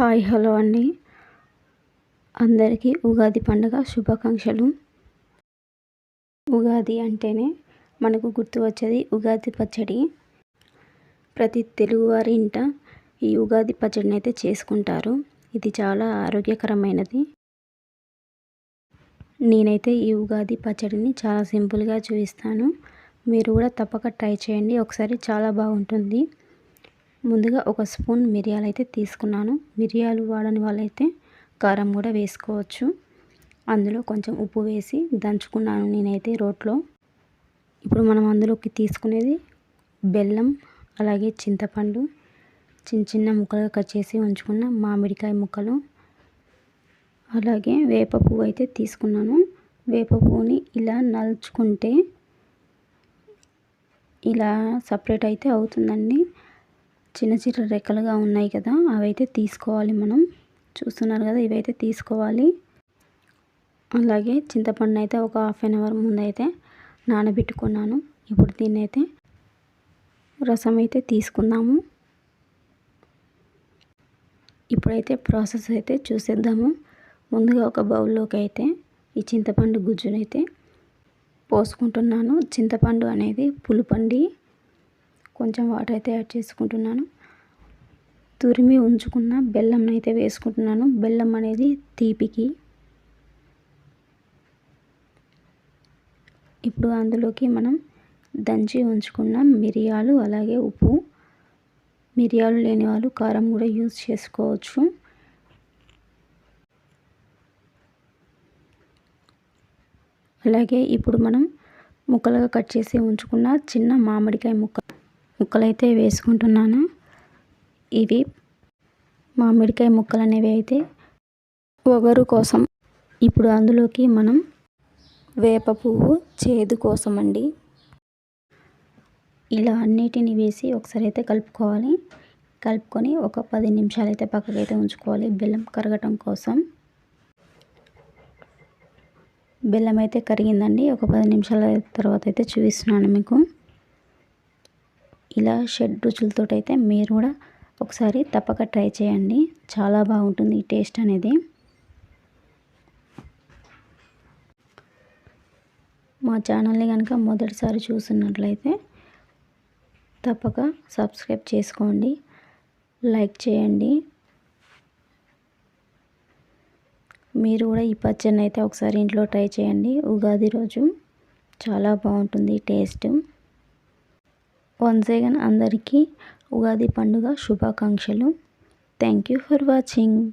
Hi hello అండి. అందరికీ ఉగాది పండుగ శుభాకాంక్షలు. ఉగాది అంటేనే మనకు గుర్తు వచ్చేది ఉగాది పచ్చడి. ప్రతి తెలుగువారి ఇంట ఈ ఉగాది పచ్చడిని అయితే చేసుకుంటారు. ఇది చాలా ఆరోగ్యకరమైనది. నేనైతే ఈ ఉగాది పచ్చడిని చాలా సింపుల్గా చూపిస్తాను. మీరు కూడా తప్పక ట్రై చేయండి. ఒకసారి చాలా బాగుంటుంది. ముందుగా ఒక స్పూన్ మిరియాలు అయితే తీసుకున్నాను. మిరియాలు వాడని వాళ్ళైతే కారం కూడా వేసుకోవచ్చు. అందులో కొంచెం ఉప్పు వేసి దంచుకున్నాను నేనైతే రోట్లో. ఇప్పుడు మనం అందులోకి తీసుకునేది బెల్లం అలాగే చింతపండు. చిన్న చిన్న ముక్కలుగా కట్ చేసి ఉంచుకున్న మామిడికాయ ముక్కలు. అలాగే వేప పువ్వు అయితే తీసుకున్నాను. వేప పువ్వుని ఇలా నలుచుకుంటే ఇలా సపరేట్ అయితే అవుతుందండి. చిన్న చిన్న రెక్కలుగా ఉన్నాయి కదా అవైతే తీసుకోవాలి మనం. చూస్తున్నారు కదా ఇవైతే తీసుకోవాలి. అలాగే చింతపండు అయితే ఒక హాఫ్ అన్ అవర్ ముందు అయితే నానబెట్టుకున్నాను. ఇప్పుడు దీన్ని అయితే రసం అయితే తీసుకుందాము. ఇప్పుడైతే ప్రాసెస్ అయితే చూసేద్దాము. ముందుగా ఒక బౌల్లోకి అయితే ఈ చింతపండు గుజ్జునైతే పోసుకుంటున్నాను. చింతపండు అనేది పులుపండి. కొంచెం వాటర్ అయితే యాడ్ చేసుకుంటున్నాను. తురిమి ఉంచుకున్న బెల్లం అయితే వేసుకుంటున్నాను. బెల్లం అనేది తీపికి. ఇప్పుడు అందులోకి మనం దంచి ఉంచుకున్న మిరియాలు అలాగే ఉప్పు. మిరియాలు లేని వాళ్ళు కారం కూడా యూజ్ చేసుకోవచ్చు. అలాగే ఇప్పుడు మనం ముక్కలుగా కట్ చేసి ఉంచుకున్న చిన్న మామిడికాయ ముక్క ముక్కలైతే వేసుకుంటున్నాను. ఇవి మామిడికాయ ముక్కలు అనేవి అయితే ఒగరు కోసం. ఇప్పుడు అందులోకి మనం వేప పువ్వు చేదు కోసం అండి ఇలా అన్నిటిని వేసి ఒకసారి అయితే కలుపుకోవాలి. కలుపుకొని ఒక పది నిమిషాలు అయితే పక్కకైతే ఉంచుకోవాలి. బెల్లం కరగటం కోసం. బెల్లం అయితే కరిగిందండి. ఒక పది నిమిషాల తర్వాత అయితే చూపిస్తున్నాను మీకు. ఇలా షెడ్ రుచులతో అయితే మీరు కూడా ఒకసారి తప్పక ట్రై చేయండి. చాలా బాగుంటుంది ఈ టేస్ట్ అనేది. మా ఛానల్ని కనుక మొదటిసారి చూస్తున్నట్లయితే తప్పక సబ్స్క్రైబ్ చేసుకోండి. లైక్ చేయండి. మీరు కూడా ఈ పచ్చడిని అయితే ఒకసారి ఇంట్లో ట్రై చేయండి. ఉగాది రోజు చాలా బాగుంటుంది టేస్ట్. వన్స్ అగైన్ అందరికీ ఉగాది పండుగ శుభాకాంక్షలు. Thank you for watching.